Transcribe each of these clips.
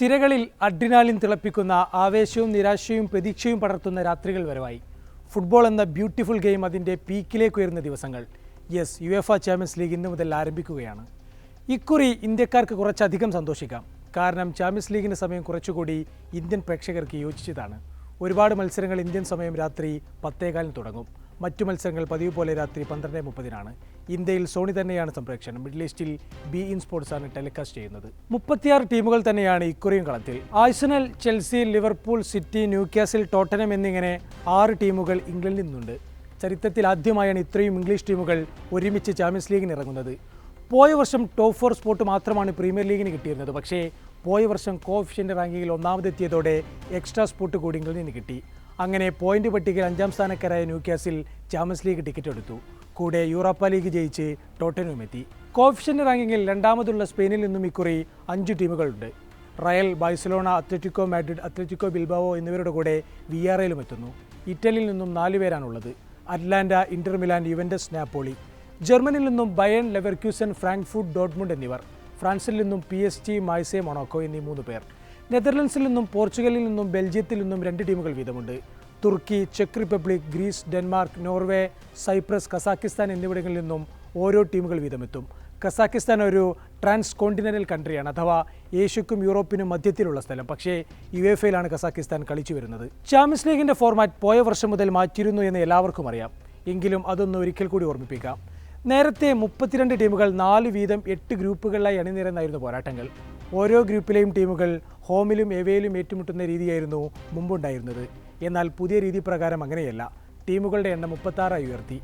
സിരകളിൽ അഡ്രിനാലിൻ തിളപ്പിക്കുന്ന ആവേശവും നിരാശയും പ്രതീക്ഷയും പടർത്തുന്ന രാത്രികൾ വരവായി. ഫുട്ബോൾ എന്ന ബ്യൂട്ടിഫുൾ ഗെയിം അതിന്റെ പീക്കിലേക്ക് ഉയരുന്ന ദിവസങ്ങൾ. Yes U F Champions League ഇന്ന് മുതൽ ആരംഭിക്കുകയാണ്. ഇക്കുറി ഇന്ത്യക്കാർക്ക് കുറച്ചധികം സന്തോഷിക്കാം. കാരണം ചാമ്പ്യൻസ് ലീഗിന്റെ സമയം കുറച്ചുകൂടി ഇന്ത്യൻ പ്രേക്ഷകർക്ക് യോജിച്ചതാണ്. ഒരുപാട് മത്സരങ്ങൾ ഇന്ത്യൻ സമയം രാത്രി പത്തേകാലിന് തുടങ്ങും. മറ്റു മത്സരങ്ങൾ പതിവ് പോലെ രാത്രി പന്ത്രണ്ട് മുപ്പതിനാണ്. ഇന്ത്യയിൽ സോണി തന്നെയാണ് സംപ്രേക്ഷണം മിഡിൽ ഈസ്റ്റിൽ ബി ഇൻ സ്പോർട്സ് ആണ് ടെലികാസ്റ്റ് ചെയ്യുന്നത്. മുപ്പത്തിയാറ് ടീമുകൾ തന്നെയാണ് ഇക്കുറിയും കളത്തിൽ. Arsenal Chelsea Liverpool City Newcastle Tottenham എന്നിങ്ങനെ ആറ് ടീമുകൾ ഇംഗ്ലണ്ടിൽ നിന്നുണ്ട്. ചരിത്രത്തിൽ ആദ്യമായാണ് ഇത്രയും ഇംഗ്ലീഷ് ടീമുകൾ ഒരുമിച്ച് ചാമ്പ്യൻസ് ലീഗിന് ഇറങ്ങുന്നത്. പോയ വർഷം ടോപ്പ് ഫോർ സ്പോട്ട് മാത്രമാണ് പ്രീമിയർ ലീഗിന് കിട്ടിയിരുന്നത്. പക്ഷേ പോയ വർഷം കോഫിഷ്യന്റ് റാങ്കിങ്ങിൽ ഒന്നാമതെത്തിയതോടെ എക്സ്ട്രാ സ്പോട്ട് കൂടി ഇംഗ്ലണ്ടിന് കിട്ടി. അങ്ങനെ പോയിന്റ് പട്ടികയിൽ അഞ്ചാം സ്ഥാനക്കാരായ ന്യൂക്യാസിൽ ചാമ്പ്യൻസ് ലീഗ് ടിക്കറ്റ് എടുത്തു. കൂടെ യൂറോപ്പ ലീഗ് ജയിച്ച് ടോട്ടനും എത്തി. കോഫിഷ്യന്റ് റാങ്കിങ്ങിൽ രണ്ടാമതുള്ള സ്പെയിനിൽ നിന്നും ഇക്കുറി അഞ്ച് ടീമുകളുണ്ട്. Real Barcelona Atletico Madrid Atletico Bilbao എന്നിവരുടെ കൂടെ വി ആർ എയിലും എത്തുന്നു. ഇറ്റലിയിൽ നിന്നും നാല് പേരാണുള്ളത്. Atalanta Inter Milan Juventus Napoli. ജർമ്മനിയിൽ നിന്നും ബയൺ ലെവർക്യൂസൻ ഫ്രാങ്ക്ഫൂട്ട് ഡോട്ട്മുണ്ട് എന്നിവർ. ഫ്രാൻസിൽ നിന്നും P S T Marseille Monaco എന്നീ മൂന്ന് പേർ. നെതർലൻഡ്സിൽ നിന്നും പോർച്ചുഗലിൽ നിന്നും ബെൽജിയത്തിൽ നിന്നും രണ്ട് ടീമുകൾ വീതമുണ്ട്. തുർക്കി check Republic Greece Denmark Norway Cyprus Kazakhstan എന്നിവിടങ്ങളിൽ നിന്നും ഓരോ ടീമുകൾ വീതമെത്തും. കസാക്കിസ്ഥാൻ ഒരു ട്രാൻസ് കോണ്ടിനൽ കൺട്രിയാണ് അഥവാ ഏഷ്യക്കും യൂറോപ്പിനും മധ്യത്തിലുള്ള സ്ഥലം. പക്ഷേ യു എഫ് എയിലാണ് കസാക്കിസ്ഥാൻ കളിച്ചു വരുന്നത്. ചാമ്പ്യൻസ് ലീഗിന്റെ ഫോർമാറ്റ് പോയ വർഷം മുതൽ മാറ്റിയിരുന്നു എന്ന് എല്ലാവർക്കും അറിയാം. എങ്കിലും അതൊന്ന് ഒരിക്കൽ കൂടി ഓർമ്മിപ്പിക്കാം. നേരത്തെ മുപ്പത്തിരണ്ട് ടീമുകൾ നാല് വീതം എട്ട് ഗ്രൂപ്പുകളിലായി അണിനിരന്നായിരുന്നു പോരാട്ടങ്ങൾ. ഓരോ ഗ്രൂപ്പിലെയും ടീമുകൾ ഹോമിലും എവയിലും ഏറ്റുമുട്ടുന്ന രീതിയായിരുന്നു മുമ്പുണ്ടായിരുന്നത്. എന്നാൽ പുതിയ രീതി പ്രകാരം അങ്ങനെയല്ല. ടീമുകളുടെ എണ്ണം മുപ്പത്താറായി ഉയർത്തി.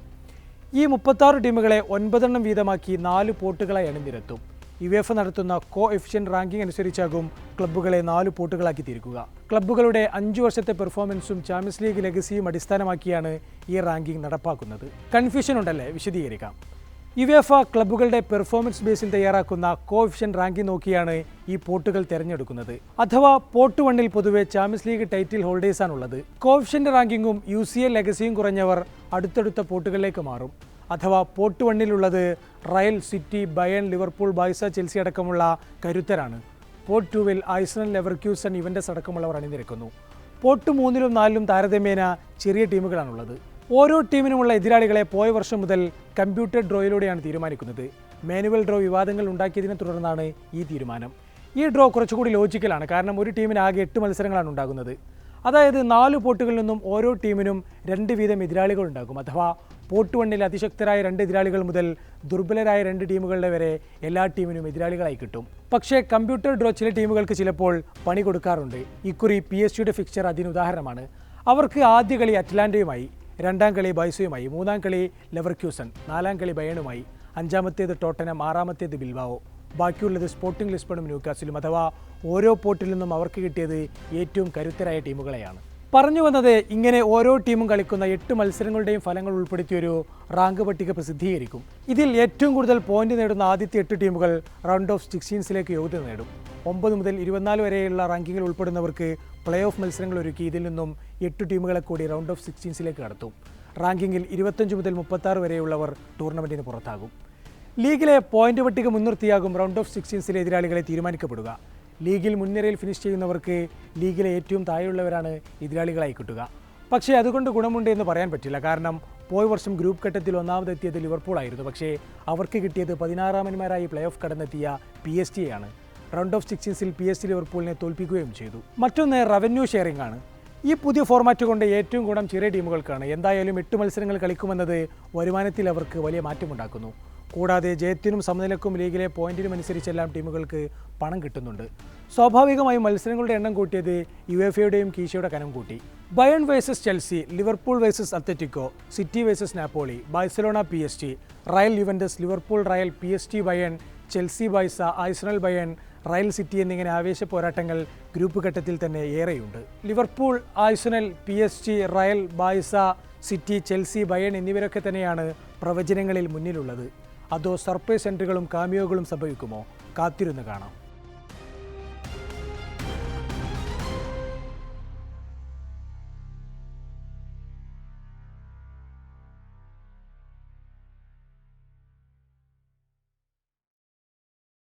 ഈ മുപ്പത്താറ് ടീമുകളെ ഒൻപതെണ്ണം വീതമാക്കി നാല് പോട്ടുകളായി അണിനിരത്തും. യു എഫ് നടത്തുന്ന കോ എഫിഷ്യൻ റാങ്കിംഗ് അനുസരിച്ചാകും ക്ലബ്ബുകളെ നാല് പോട്ടുകളാക്കി തിരിക്കുക. ക്ലബ്ബുകളുടെ അഞ്ചു വർഷത്തെ പെർഫോമൻസും ചാമ്പ്യൻസ് ലീഗ് ലെഗസിയും അടിസ്ഥാനമാക്കിയാണ് ഈ റാങ്കിംഗ് നടപ്പാക്കുന്നത്. കൺഫ്യൂഷൻ ഉണ്ടല്ലേ? വിശദീകരിക്കാം. യുവേഫ ക്ലബ്ബുകളുടെ പെർഫോമൻസ് ബേസിൽ തയ്യാറാക്കുന്ന കോഫിഷ്യൻ റാങ്കിംഗ് നോക്കിയാണ് ഈ പോട്ടുകൾ തിരഞ്ഞെടുക്കുന്നത്. അഥവാ പോട്ട് വണ്ണിൽ പൊതുവെ ചാമ്പ്യൻസ് ലീഗ് ടൈറ്റിൽ ഹോൾഡേഴ്സാണുള്ളത് കോഫിഷ്യന്റ് റാങ്കിങ്ങും യു സി എ ലെഗസിയും കുറഞ്ഞവർ അടുത്തടുത്ത പോട്ടുകളിലേക്ക് മാറും. അഥവാ പോട്ട് വണ്ണിലുള്ളത് Real City Bayern Liverpool ബൈസ Chelsea അടക്കമുള്ള കരുത്തരാണ്. പോട്ട് ടൂവിൽ ഐസണൽ ലെവർക്യൂസൺ ഇവന്റസ് അടക്കമുള്ളവർ അണിനിരക്കുന്നു. പോട്ട് മൂന്നിലും നാലിലും താരതമ്യേന ചെറിയ ടീമുകളാണുള്ളത്. ഓരോ ടീമിനുമുള്ള എതിരാളികളെ പോയ വർഷം മുതൽ കമ്പ്യൂട്ടർ ഡ്രോയിലൂടെയാണ് തീരുമാനിക്കുന്നത്. മാനുവൽ ഡ്രോ വിവാദങ്ങൾ ഉണ്ടാക്കിയതിനെ തുടർന്നാണ് ഈ തീരുമാനം. ഈ ഡ്രോ കുറച്ചുകൂടി ലോജിക്കലാണ് കാരണം ഒരു ടീമിന് ആകെ എട്ട് മത്സരങ്ങളാണ് ഉണ്ടാകുന്നത്. അതായത് നാല് പോട്ടുകളിൽ നിന്നും ഓരോ ടീമിനും രണ്ട് വീതം എതിരാളികൾ ഉണ്ടാകും. അഥവാ പോട്ട് വണ്ണിൽ അതിശക്തരായ രണ്ട് എതിരാളികൾ മുതൽ ദുർബലരായ രണ്ട് ടീമുകളുടെ വരെ എല്ലാ ടീമിനും എതിരാളികളായി കിട്ടും. പക്ഷേ കമ്പ്യൂട്ടർ ഡ്രോ ചില ടീമുകൾക്ക് ചിലപ്പോൾ പണി കൊടുക്കാറുണ്ട്. ഇക്കുറി പി എസ് സിയുടെ ഫിക്ചർ അതിന് ഉദാഹരണമാണ്. അവർക്ക് ആദ്യ കളി അറ്റ്ലാന്റയുമായി. രണ്ടാം കളി ബൈസയുമായി മൂന്നാം കളി ലെവർക്യൂസൺ നാലാം കളി ബയണുമായി അഞ്ചാമത്തേത് ടോട്ടനം ആറാമത്തേത് ബിൽബാവോ. ബാക്കിയുള്ളത് സ്പോർട്ടിംഗ് ലിസ്ബണും ന്യൂക്കാസിലും അഥവാ ഓരോ പോർട്ടിൽ നിന്നും അവർക്ക് കിട്ടിയത് ഏറ്റവും കരുത്തരായ ടീമുകളെയാണ്. പറഞ്ഞു വന്നത് ഇങ്ങനെ ഓരോ ടീമും കളിക്കുന്ന എട്ട് മത്സരങ്ങളുടെയും ഫലങ്ങൾ ഉൾപ്പെടുത്തിയൊരു റാങ്ക് പട്ടിക പ്രസിദ്ധീകരിക്കും. ഇതിൽ ഏറ്റവും കൂടുതൽ പോയിന്റ് നേടുന്ന ആദ്യത്തെ എട്ട് ടീമുകൾ റൗണ്ട് ഓഫ് സിക്സ്റ്റീൻസിലേക്ക് യോഗ്യത നേടും. ഒമ്പത് മുതൽ ഇരുപത്തിനാല് വരെയുള്ള റാങ്കിങ്ങിൽ ഉൾപ്പെടുന്നവർക്ക് പ്ലേ ഓഫ് മത്സരങ്ങൾ ഒരുക്കി ഇതിൽ നിന്നും എട്ട് ടീമുകളെ കൂടി റൗണ്ട് ഓഫ് സിക്സ്റ്റീൻസിലേക്ക് കടത്തും. റാങ്കിങ്ങിൽ ഇരുപത്തഞ്ച് മുതൽ മുപ്പത്താറ് വരെയുള്ളവർ ടൂർണമെന്റിന് പുറത്താകും. ലീഗിലെ പോയിന്റ് പട്ടിക മുൻനിർത്തിയാകും റൗണ്ട് ഓഫ് സിക്സ്റ്റീൻസിലെ എതിരാളികളെ തീരുമാനിക്കപ്പെടുക. ലീഗിൽ മുൻനിരയിൽ ഫിനിഷ് ചെയ്യുന്നവർക്ക് ലീഗിലെ ഏറ്റവും താഴെയുള്ളവരാണ് എതിരാളികളായി കിട്ടുക. പക്ഷേ അതുകൊണ്ട് ഗുണമുണ്ട് എന്ന് പറയാൻ പറ്റില്ല. കാരണം പോയ വർഷം ഗ്രൂപ്പ് ഘട്ടത്തിൽ ഒന്നാമതെത്തിയത് ലിവർപൂൾ ആയിരുന്നു പക്ഷേ അവർക്ക് കിട്ടിയത് പതിനാറാമന്മാരായി പ്ലേ ഓഫ് കടന്നെത്തിയ പി എസ് ടി ആണ്. റൗണ്ട് ഓഫ് സിക്സ്റ്റീൻസിൽ പി എസ് സി ലിവർപൂളിനെ തോൽപ്പിക്കുകയും ചെയ്തു. മറ്റൊന്ന് റവന്യൂ ഷെയറിംഗ് ആണ്. ഈ പുതിയ ഫോർമാറ്റ് കൊണ്ട് ഏറ്റവും ഗുണം ചെറിയ ടീമുകൾക്കാണ്. എന്തായാലും എട്ട് മത്സരങ്ങൾ കളിക്കുമെന്നത് വരുമാനത്തിൽ അവർക്ക് വലിയ മാറ്റമുണ്ടാക്കുന്നു. കൂടാതെ ജയത്തിനും സമനിലക്കും ലീഗിലെ പോയിന്റിനും അനുസരിച്ചെല്ലാം ടീമുകൾക്ക് പണം കിട്ടുന്നുണ്ട്. സ്വാഭാവികമായും മത്സരങ്ങളുടെ എണ്ണം കൂട്ടിയത് യു എഫ് എയുടെയും കീശയുടെ കനം കൂട്ടി. Bayern versus Chelsea Liverpool versus Atletico City versus Napoli Barcelona P S T Real Juventus Liverpool Real P S T Bayern Chelsea ബൈസ Arsenal Bayern Real City എന്നിങ്ങനെ ആവേശ പോരാട്ടങ്ങൾ ഗ്രൂപ്പ് ഘട്ടത്തിൽ തന്നെ ഏറെയുണ്ട്. Liverpool Arsenal P S G Real ബായ്സ City Chelsea Bayern എന്നിവരൊക്കെ തന്നെയാണ് പ്രവചനങ്ങളിൽ മുന്നിലുള്ളത്. അതോ സർപ്രൈസ് എൻട്രികളും കാമിയോകളും സംഭവിക്കുമോ? കാത്തിരുന്ന് കാണാം.